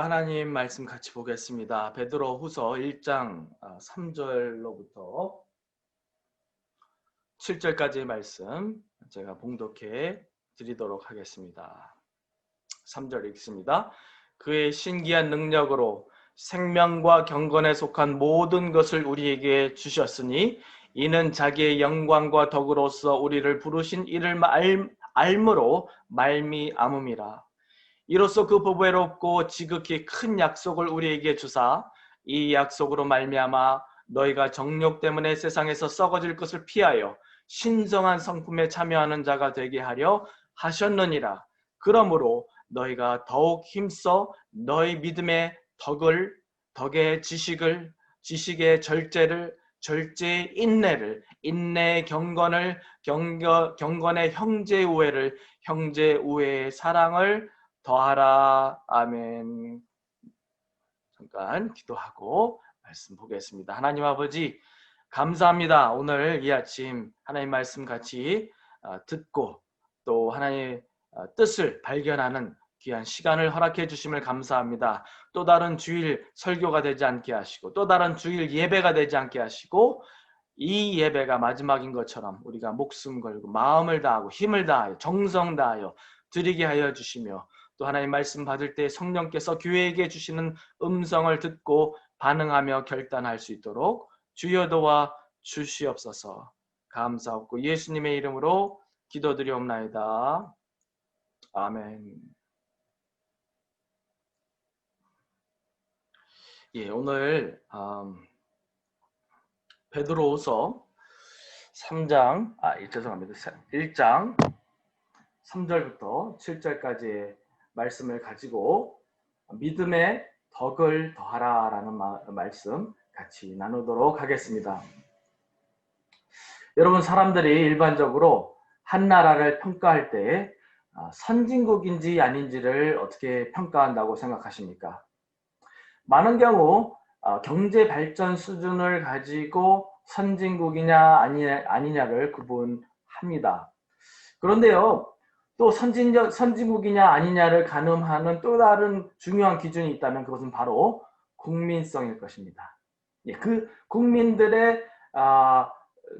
하나님 말씀 같이 보겠습니다. 베드로 후서 1장 3절로부터 7절까지의 말씀 제가 봉독해 드리도록 하겠습니다. 3절 읽습니다. 그의 신기한 능력으로 생명과 경건에 속한 모든 것을 우리에게 주셨으니 이는 자기의 영광과 덕으로서 우리를 부르신 이를 알, 알므로 말미암음이라. 이로써 그 보배롭고 지극히 큰 약속을 우리에게 주사 이 약속으로 말미암아 너희가 정욕 때문에 세상에서 썩어질 것을 피하여 신성한 성품에 참여하는 자가 되게 하려 하셨느니라. 그러므로 너희가 더욱 힘써 너희 믿음의 덕을 덕의 지식을 지식의 절제를 절제의 인내를 인내의 경건을 경거, 경건의 형제 우애를 형제 우애의 사랑을 더하라. 아멘. 잠깐 기도하고 말씀 보겠습니다. 하나님 아버지 감사합니다. 오늘 이 아침 하나님 말씀 같이 아, 듣고 또 하나님의 아, 뜻을 발견하는 귀한 시간을 허락해 주심을 감사합니다. 또 다른 주일 설교가 되지 않게 하시고 또 다른 주일 예배가 되지 않게 하시고 이 예배가 마지막인 것처럼 우리가 목숨 걸고 마음을 다하고 힘을 다하여 정성 다하여 드리게 하여 주시며 또 하나님 말씀 받을 때 성령께서 교회에게 주시는 음성을 듣고 반응하며 결단할 수 있도록 주여 도와 주시옵소서. 감사하고 예수님의 이름으로 기도드리옵나이다. 아멘. 예, 오늘 음, 베드로후서 3장 아, 죄송합니다. 1장 3절부터 7절까지의 말씀을 가지고 믿음의 덕을 더하라 라는 말씀 같이 나누도록 하겠습니다. 여러분 사람들이 일반적으로 한 나라를 평가할 때 아, 선진국인지 아닌지를 어떻게 평가한다고 생각하십니까? 많은 경우 아, 경제 발전 수준을 가지고 선진국이냐 아니냐를 구분합니다. 그런데요, 또 선진적, 선진국이냐 아니냐를 가늠하는 또 다른 중요한 기준이 있다면 그것은 바로 국민성일 것입니다. 예, 그 국민들의 아,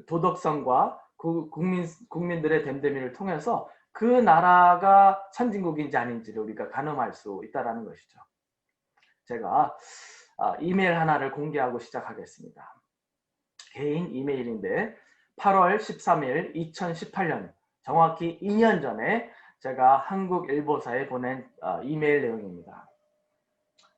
도덕성과 그 국민, 국민들의 됨됨이를 통해서 그 나라가 선진국인지 아닌지를 우리가 가늠할 수 있다는 것이죠. 제가 아, 이메일 하나를 공개하고 시작하겠습니다. 개인 이메일인데 8월 13일 2018년 정확히 2년 전에 제가 한국일보사에 보낸 어, 이메일 내용입니다.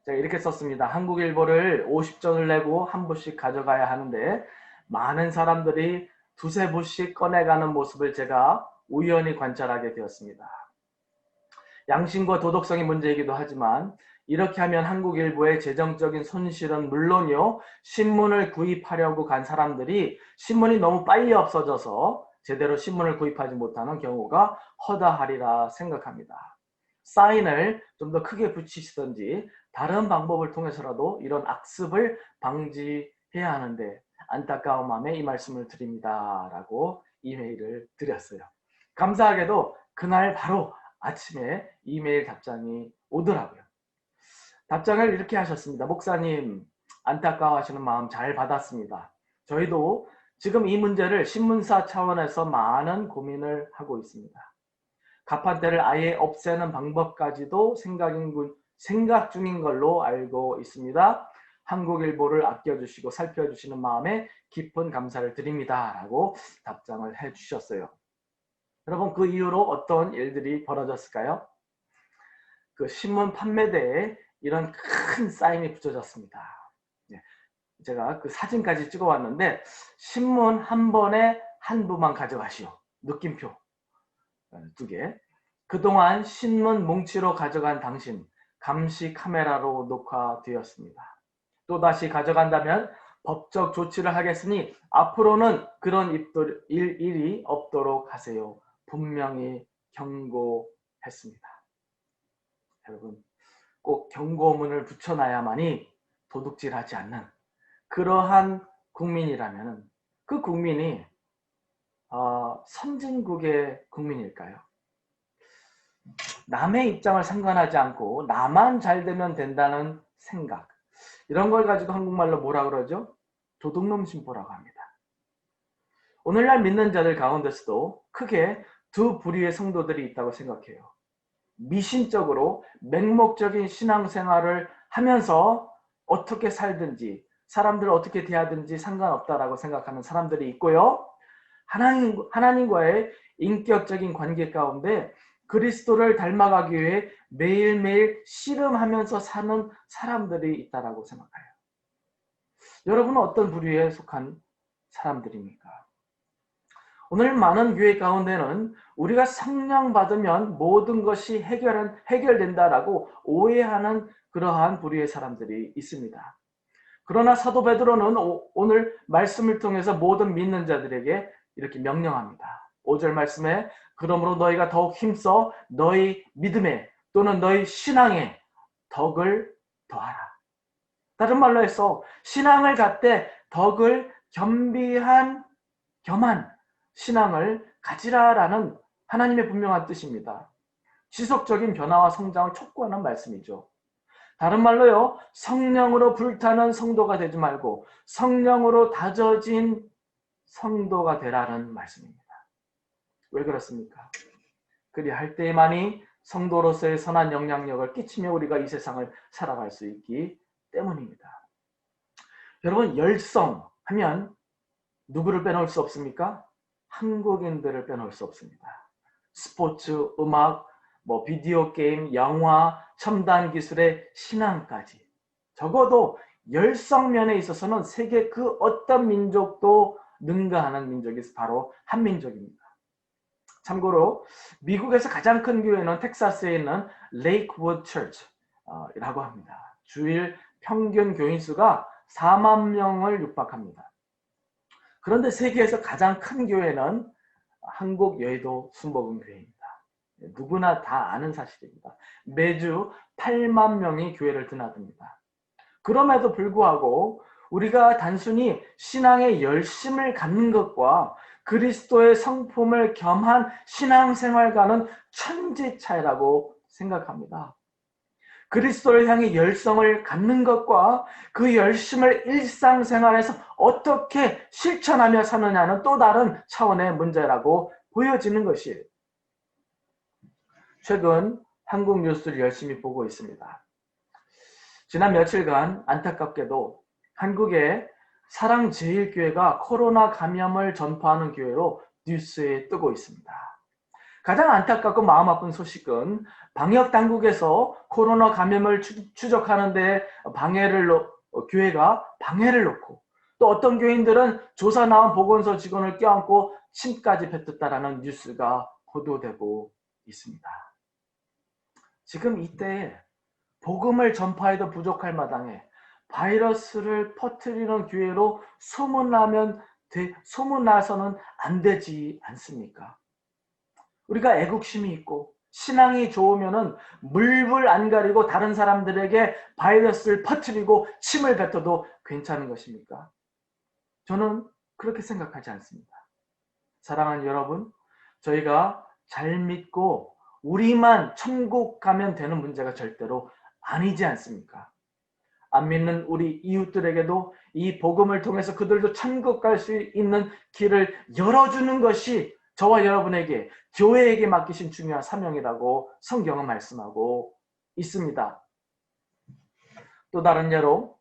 제가 이렇게 썼습니다. 한국일보를 50전을 내고 한 부씩 가져가야 하는데 많은 사람들이 두세 부씩 꺼내가는 모습을 제가 우연히 관찰하게 되었습니다. 양심과 도덕성의 문제이기도 하지만 이렇게 하면 한국일보의 재정적인 손실은 물론이요 신문을 구입하려고 간 사람들이 신문이 너무 빨리 없어져서 제대로 신문을 구입하지 못하는 경우가 허다하리라 생각합니다. 사인을 좀 더 크게 붙이시든지 다른 방법을 통해서라도 이런 악습을 방지해야 하는데 안타까운 마음에 이 말씀을 드립니다. 라고 이메일을 드렸어요. 감사하게도 그날 바로 아침에 이메일 답장이 오더라고요. 답장을 이렇게 하셨습니다. 목사님 안타까워하시는 마음 잘 받았습니다. 저희도 지금 이 문제를 신문사 차원에서 많은 고민을 하고 있습니다. 가판대를 아예 없애는 방법까지도 생각 중인 걸로 알고 있습니다. 한국일보를 아껴주시고 살펴주시는 마음에 깊은 감사를 드립니다. 라고 답장을 해주셨어요. 여러분 그 이후로 어떤 일들이 벌어졌을까요? 그 신문 판매대에 이런 큰 사인이 붙여졌습니다. 제가 그 사진까지 찍어 왔는데 신문 한 번에 한 부만 가져가시오. 느낌표 어, 두 개. 그동안 신문 뭉치로 가져간 당신 감시 카메라로 녹화되었습니다. 또다시 가져간다면 법적 조치를 하겠으니 앞으로는 그런 일, 일이 없도록 하세요. 분명히 경고했습니다. 여러분 꼭 경고문을 붙여놔야만이 도둑질하지 않는 그러한 국민이라면 그 국민이 어, 선진국의 국민일까요? 남의 입장을 상관하지 않고 나만 잘 되면 된다는 생각 이런 걸 가지고 한국말로 뭐라 그러죠? 도둑놈 심보라고 합니다. 오늘날 믿는 자들 가운데서도 크게 두 부류의 성도들이 있다고 생각해요. 미신적으로 맹목적인 신앙생활을 하면서 어떻게 살든지 사람들을 어떻게 대하든지 상관없다라고 생각하는 사람들이 있고요. 하나님, 하나님과의 인격적인 관계 가운데 그리스도를 닮아가기 위해 매일매일 씨름하면서 사는 사람들이 있다라고 생각해요. 여러분은 어떤 부류에 속한 사람들입니까? 오늘 많은 교회 가운데는 우리가 성령 받으면 모든 것이 해결은, 해결된다라고 오해하는 그러한 부류의 사람들이 있습니다. 그러나 사도 베드로는 오, 늘 말씀을 통해서 모든 믿는 자들에게 이렇게 명령합니다. 5절 말씀에 그러므로 너희가 더욱 힘써 너희 믿음에 또는 너희 신앙에 덕을 더하라. 다른 말로 해서 신앙을 갖되 덕을 겸비한 겸한 신앙을 가지라라는 하나님의 분명한 뜻입니다. 지속적인 변화와 성장을 촉구하는 말씀이죠. 다른 말로요, 성령으로 불타는 성도가 되지 말고 성령으로 다져진 성도가 되라는 말씀입니다. 왜 그렇습니까? 그리할 때만이 성도로서의 선한 영향력을 끼치며 우리가 이 세상을 살아갈 수 있기 때문입니다. 여러분, 열성 하면 누구를 빼놓을 수 없습니까? 한국인들을 빼놓을 수 없습니다. 스포츠, 음악, 뭐 비디오 게임, 영화, 첨단 기술의 신앙까지 적어도 열성면에 있어서는 세계 그 어떤 민족도 능가하는 민족이 바로 한민족입니다. 참고로 미국에서 가장 큰 교회는 텍사스에 있는 레이크우드 처치라고 합니다. 주일 평균 교인 수가 4만 명을 육박합니다. 그런데 세계에서 가장 큰 교회는 한국 여의도 순복음 교회입니다. 누구나 다 아는 사실입니다. 매주 8만 명이 교회를 드나듭니다. 그럼에도 불구하고 우리가 단순히 신앙의 열심을 갖는 것과 그리스도의 성품을 겸한 신앙생활과는 천지 차이라고 생각합니다. 그리스도를 향해 열성을 갖는 것과 그 열심을 일상생활에서 어떻게 실천하며 사느냐는 또 다른 차원의 문제라고 보여지는 것이에요. 최근 한국 뉴스를 열심히 보고 있습니다. 지난 며칠간 안타깝게도 한국의 사랑제일교회가 코로나 감염을 전파하는 교회로 뉴스에 뜨고 있습니다. 가장 안타깝고 마음 아픈 소식은 방역 당국에서 코로나 감염을 추적하는데 방해를 어, 교회가 방해를 놓고 또 어떤 교인들은 조사 나온 보건소 직원을 껴안고 침까지 뱉었다라는 뉴스가 보도되고 있습니다. 지금 이때 복음을 전파해도 부족할 마당에 바이러스를 퍼뜨리는 교회로 소문나면 소문나서는 안 되지 않습니까? 우리가 애국심이 있고 신앙이 좋으면은 물불 안 가리고 다른 사람들에게 바이러스를 퍼뜨리고 침을 뱉어도 괜찮은 것입니까? 저는 그렇게 생각하지 않습니다. 사랑하는 여러분, 저희가 잘 믿고 우리만 천국 가면 되는 문제가 절대로 아니지 않습니까? 안 믿는 우리 이웃들에게도 이 복음을 통해서 그들도 천국 갈 수 있는 길을 열어주는 것이 저와 여러분에게 교회에게 맡기신 중요한 사명이라고 성경은 말씀하고 있습니다. 또 다른 예로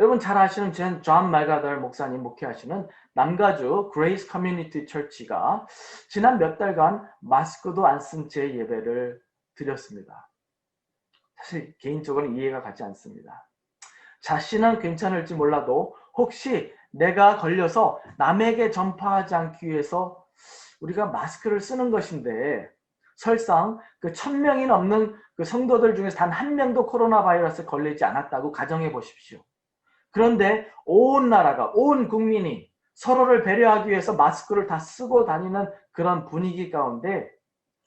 여러분 잘 아시는 존 말가덜 목사님 목회하시는 남가주 그레이스 커뮤니티 철치가 지난 몇 달간 마스크도 안 쓴 제 예배를 드렸습니다. 사실 개인적으로 이해가 가지 않습니다. 자신은 괜찮을지 몰라도 혹시 내가 걸려서 남에게 전파하지 않기 위해서 우리가 마스크를 쓰는 것인데 설상 그 천명이 넘는 그 성도들 중에서 단 한 명도 코로나 바이러스에 걸리지 않았다고 가정해 보십시오. 그런데 온 나라가 온 국민이 서로를 배려하기 위해서 마스크를 다 쓰고 다니는 그런 분위기 가운데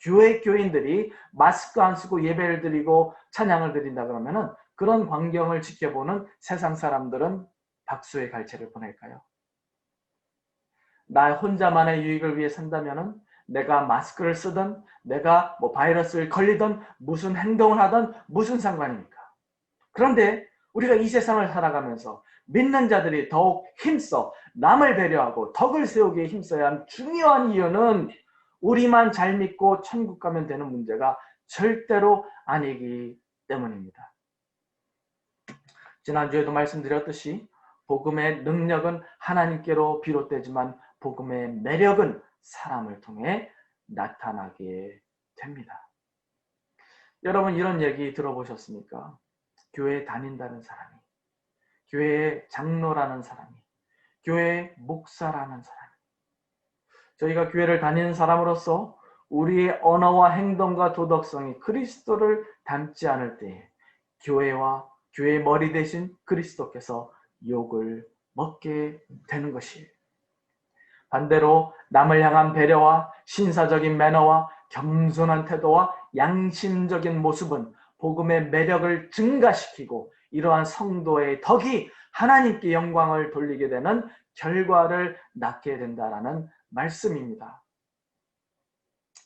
교회 교인들이 마스크 안 쓰고 예배를 드리고 찬양을 드린다 그러면은 그런 광경을 지켜보는 세상 사람들은 박수의 갈채를 보낼까요? 나 혼자만의 유익을 위해 산다면 내가 마스크를 쓰든 내가 뭐 바이러스를 걸리든 무슨 행동을 하든 무슨 상관입니까? 그런데 우리가 이 세상을 살아가면서 믿는 자들이 더욱 힘써 남을 배려하고 덕을 세우기에 힘써야 하는 중요한 이유는 우리만 잘 믿고 천국 가면 되는 문제가 절대로 아니기 때문입니다. 지난주에도 말씀드렸듯이 복음의 능력은 하나님께로 비롯되지만 복음의 매력은 사람을 통해 나타나게 됩니다. 여러분 이런 얘기 들어보셨습니까? 교회 다닌다는 사람이, 교회의 장로라는 사람이, 교회 목사라는 사람이. 저희가 교회를 다니는 사람으로서 우리의 언어와 행동과 도덕성이 그리스도를 닮지 않을 때 교회와 교회의 머리 대신 그리스도께서 욕을 먹게 되는 것이에요. 반대로 남을 향한 배려와 신사적인 매너와 겸손한 태도와 양심적인 모습은 복음의 매력을 증가시키고 이러한 성도의 덕이 하나님께 영광을 돌리게 되는 결과를 낳게 된다라는 말씀입니다.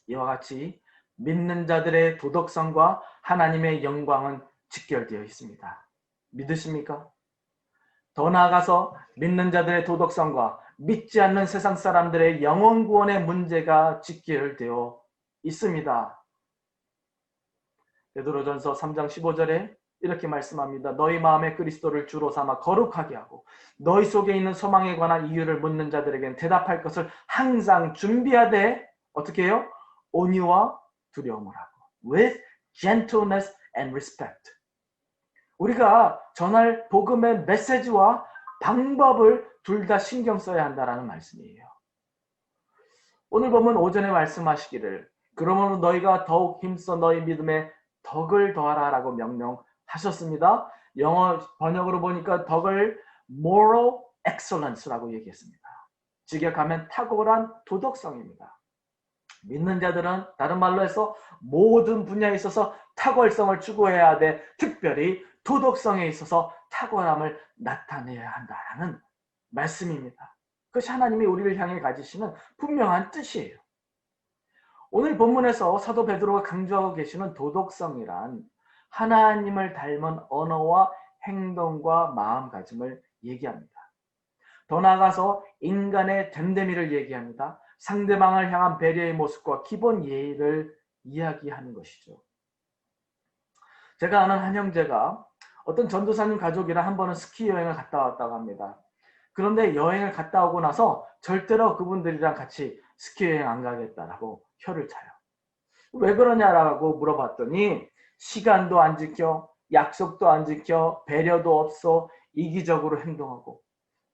이와 같이 믿는 자들의 도덕성과 하나님의 영광은 직결되어 있습니다. 믿으십니까? 더 나아가서 믿는 자들의 도덕성과 믿지 않는 세상 사람들의 영원 구원의 문제가 직결되어 있습니다. 베드로전서 3장 15절에 이렇게 말씀합니다. 너희 마음에 그리스도를 주로 삼아 거룩하게 하고 너희 속에 있는 소망에 관한 이유를 묻는 자들에겐 대답할 것을 항상 준비하되 어떻게 해요? 온유와 두려움을 하고 with gentleness and respect. 우리가 전할 복음의 메시지와 방법을 둘 다 신경 써야 한다라는 말씀이에요. 오늘 보면 오전에 말씀하시기를 그러므로 너희가 더욱 힘써 너희 믿음에 덕을 더하라라고 명령하셨습니다. 영어 번역으로 보니까 덕을 moral excellence라고 얘기했습니다. 직역하면 탁월한 도덕성입니다. 믿는 자들은 다른 말로 해서 모든 분야에 있어서 탁월성을 추구해야 돼. 특별히 도덕성에 있어서 탁월함을 나타내야 한다는 말씀입니다. 그것이 하나님이 우리를 향해 가지시는 분명한 뜻이에요. 오늘 본문에서 사도 베드로가 강조하고 계시는 도덕성이란 하나님을 닮은 언어와 행동과 마음가짐을 얘기합니다. 더 나아가서 인간의 됨됨이를 얘기합니다. 상대방을 향한 배려의 모습과 기본 예의를 이야기하는 것이죠. 제가 아는 한 형제가 어떤 전도사님 가족이랑 한 번은 스키 여행을 갔다 왔다고 합니다. 그런데 여행을 갔다 오고 나서 절대로 그분들이랑 같이 스키 여행 안 가겠다라고 혀를 차요. 왜 그러냐라고 물어봤더니 시간도 안 지켜, 약속도 안 지켜, 배려도 없어, 이기적으로 행동하고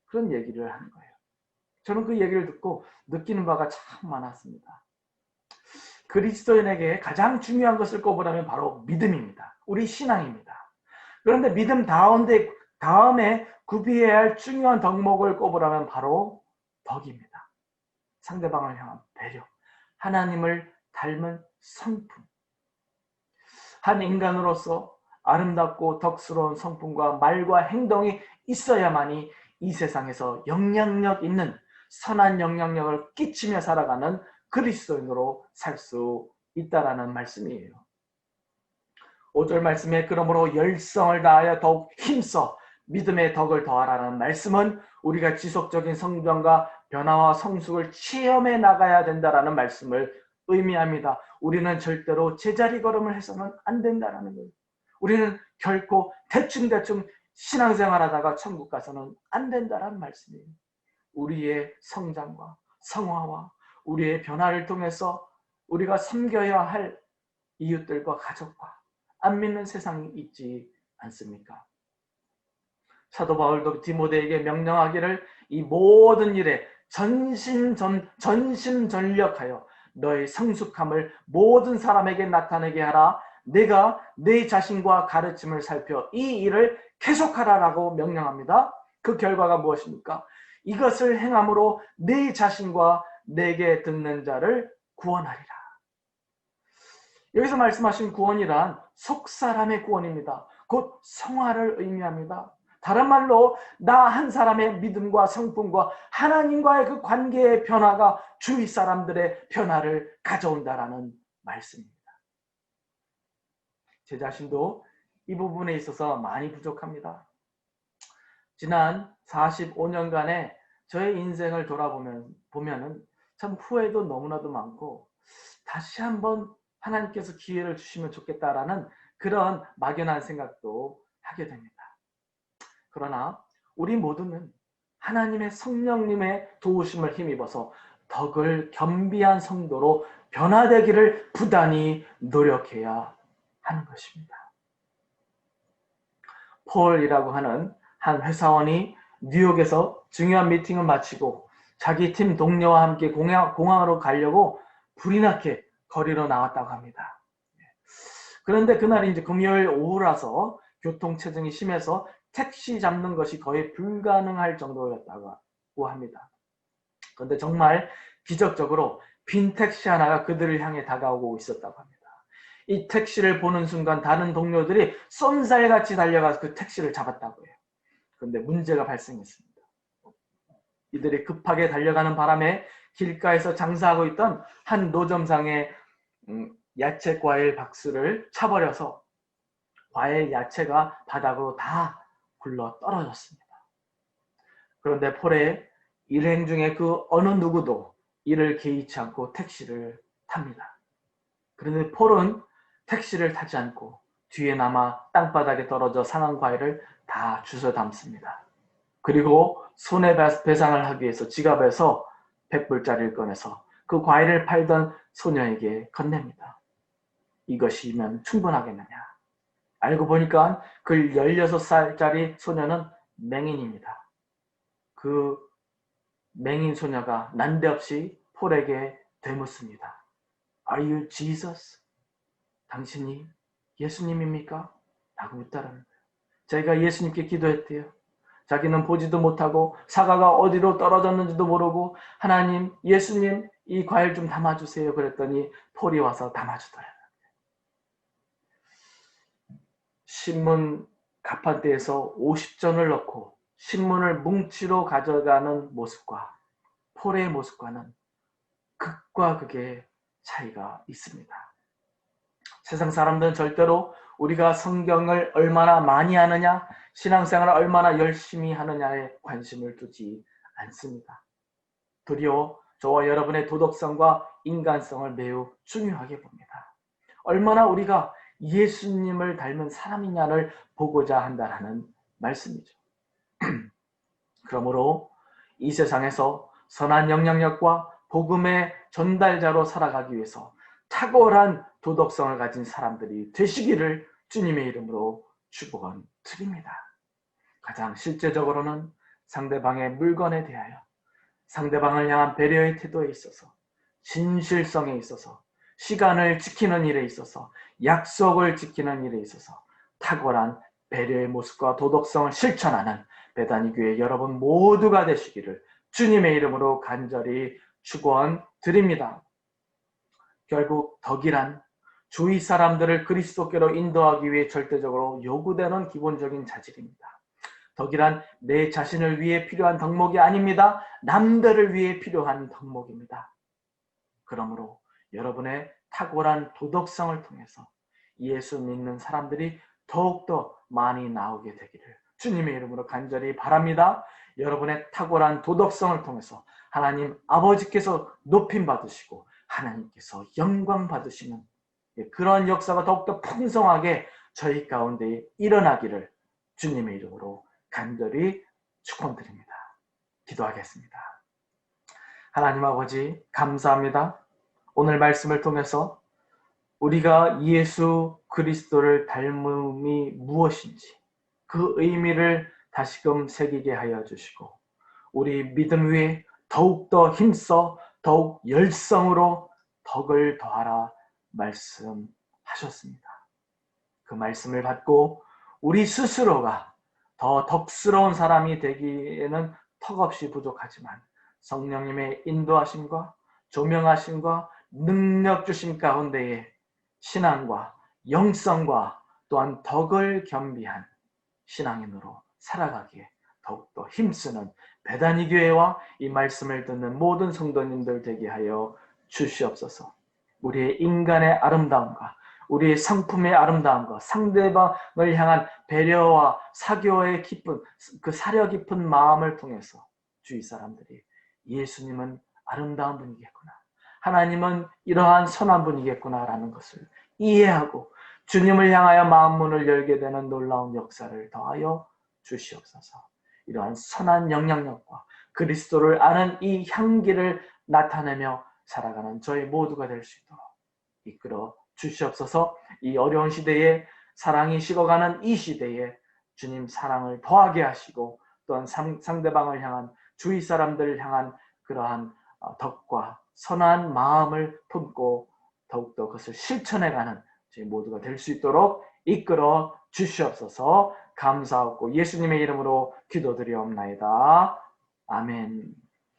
그런 얘기를 하는 거예요. 저는 그 얘기를 듣고 느끼는 바가 참 많았습니다. 그리스도인에게 가장 중요한 것을 꼽으라면 바로 믿음입니다. 우리 신앙입니다. 그런데 믿음 다운데 다음에 구비해야 할 중요한 덕목을 꼽으라면 바로 덕입니다. 상대방을 향한 배려. 하나님을 닮은 성품. 한 인간으로서 아름답고 덕스러운 성품과 말과 행동이 있어야만이 이 세상에서 영향력 있는 선한 영향력을 끼치며 살아가는 그리스도인으로 살 수 있다라는 말씀이에요. 5절 말씀에 그러므로 열성을 다하여 더욱 힘써 믿음의 덕을 더하라는 말씀은 우리가 지속적인 성장과 변화와 성숙을 체험해 나가야 된다라는 말씀을 의미합니다. 우리는 절대로 제자리 걸음을 해서는 안 된다라는 거예요. 우리는 결코 대충대충 신앙생활 하다가 천국 가서는 안 된다라는 말씀이에요. 우리의 성장과 성화와 우리의 변화를 통해서 우리가 섬겨야 할 이웃들과 가족과 안 믿는 세상이 있지 않습니까? 사도 바울도 디모데에게 명령하기를 이 모든 일에 전신 전 전심전력하여 너의 성숙함을 모든 사람에게 나타내게 하라. 내가 내 자신과 가르침을 살펴 이 일을 계속하라라고 명령합니다. 그 결과가 무엇입니까? 이것을 행함으로 내 자신과 내게 듣는 자를 구원하리라. 여기서 말씀하신 구원이란 속 사람의 구원입니다. 곧 성화를 의미합니다. 다른 말로 나 한 사람의 믿음과 성품과 하나님과의 그 관계의 변화가 주위 사람들의 변화를 가져온다라는 말씀입니다. 제 자신도 이 부분에 있어서 많이 부족합니다. 지난 45년간의 저의 인생을 돌아보면 보면은 참 후회도 너무나도 많고 다시 한번 하나님께서 기회를 주시면 좋겠다라는 그런 막연한 생각도 하게 됩니다. 그러나 우리 모두는 하나님의 성령님의 도우심을 힘입어서 덕을 겸비한 성도로 변화되기를 부단히 노력해야 하는 것입니다. 폴이라고 하는 한 회사원이 뉴욕에서 중요한 미팅을 마치고 자기 팀 동료와 함께 공항, 공항으로 가려고 불이 나게 거리로 나왔다고 합니다. 그런데 그날이 이제 금요일 오후라서 교통체증이 심해서 택시 잡는 것이 거의 불가능할 정도였다고 합니다. 그런데 정말 기적적으로 빈 택시 하나가 그들을 향해 다가오고 있었다고 합니다. 이 택시를 보는 순간 다른 동료들이 쏜살같이 달려가서 그 택시를 잡았다고 해요. 그런데 문제가 발생했습니다. 이들이 급하게 달려가는 바람에 길가에서 장사하고 있던 한 노점상의 음, 야채 과일 박스를 차버려서 과일 야채가 바닥으로 다 굴러 떨어졌습니다. 그런데 폴의 일행 중에 그 어느 누구도 이를 개의치 않고 택시를 탑니다. 그런데 폴은 택시를 타지 않고 뒤에 남아 땅바닥에 떨어져 상한 과일을 다 주워 담습니다. 그리고 손해배상을 하기 위해서 지갑에서 100불짜리를 꺼내서 그 과일을 팔던 소녀에게 건넵니다. 이것이면 충분하겠느냐. 알고 보니까 그 16살짜리 소녀는 맹인입니다. 그 맹인 소녀가 난데없이 폴에게 되묻습니다. Are you Jesus? 당신이 예수님입니까? 라고 거예요. 자기가 예수님께 기도했대요. 자기는 보지도 못하고 사과가 어디로 떨어졌는지도 모르고 하나님, 예수님 이 과일 좀 담아주세요. 그랬더니 폴이 와서 담아주더라고요. 신문 가판대에서 50전을 넣고 신문을 뭉치로 가져가는 모습과 폴의 모습과는 극과 극의 차이가 있습니다. 세상 사람들은 절대로 우리가 성경을 얼마나 많이 하느냐, 신앙생활을 얼마나 열심히 하느냐에 관심을 두지 않습니다. 도리어 저와 여러분의 도덕성과 인간성을 매우 중요하게 봅니다. 얼마나 우리가 예수님을 닮은 사람이냐를 보고자 한다는 말씀이죠. 그러므로 이 세상에서 선한 영향력과 복음의 전달자로 살아가기 위해서 탁월한 도덕성을 가진 사람들이 되시기를 주님의 이름으로 축복은 드립니다. 가장 실제적으로는 상대방의 물건에 대하여 상대방을 향한 배려의 태도에 있어서 진실성에 있어서 시간을 지키는 일에 있어서 약속을 지키는 일에 있어서 탁월한 배려의 모습과 도덕성을 실천하는 배단이 교회 여러분 모두가 되시기를 주님의 이름으로 간절히 축원드립니다. 결국 덕이란 주위 사람들을 그리스도께로 인도하기 위해 절대적으로 요구되는 기본적인 자질입니다. 덕이란 내 자신을 위해 필요한 덕목이 아닙니다. 남들을 위해 필요한 덕목입니다. 그러므로 여러분의 탁월한 도덕성을 통해서 예수 믿는 사람들이 더욱더 많이 나오게 되기를 주님의 이름으로 간절히 바랍니다. 여러분의 탁월한 도덕성을 통해서 하나님 아버지께서 높임 받으시고 하나님께서 영광 받으시는 그런 역사가 더욱더 풍성하게 저희 가운데 일어나기를 주님의 이름으로 간절히 축원드립니다. 기도하겠습니다. 하나님 아버지 감사합니다. 오늘 말씀을 통해서 우리가 예수 그리스도를 닮음이 무엇인지 그 의미를 다시금 새기게 하여 주시고 우리 믿음 위에 더욱더 힘써 더욱 열성으로 덕을 더하라 말씀하셨습니다. 그 말씀을 받고 우리 스스로가 더 덕스러운 사람이 되기에는 턱없이 부족하지만 성령님의 인도하심과 조명하심과 능력 주심 가운데에 신앙과 영성과 또한 덕을 겸비한 신앙인으로 살아가기에 더욱더 힘쓰는 배단이 교회와 이 말씀을 듣는 모든 성도님들 되게 하여 주시옵소서. 우리의 인간의 아름다움과 우리의 상품의 아름다움과 상대방을 향한 배려와 사교의 깊은 그 사려 깊은 마음을 통해서 주위 사람들이 예수님은 아름다운 분이겠구나. 하나님은 이러한 선한 분이겠구나라는 것을 이해하고 주님을 향하여 마음 문을 열게 되는 놀라운 역사를 더하여 주시옵소서. 이러한 선한 영향력과 그리스도를 아는 이 향기를 나타내며 살아가는 저희 모두가 될 수 있도록 이끌어 주시옵소서. 이 어려운 시대에 사랑이 식어가는 이 시대에 주님 사랑을 더하게 하시고 또한 상, 상대방을 향한 주위 사람들을 향한 그러한 어, 덕과 선한 마음을 품고 더욱더 그것을 실천해가는 저희 모두가 될 수 있도록 이끌어 주시옵소서 감사하고 예수님의 이름으로 기도드리옵나이다. 아멘.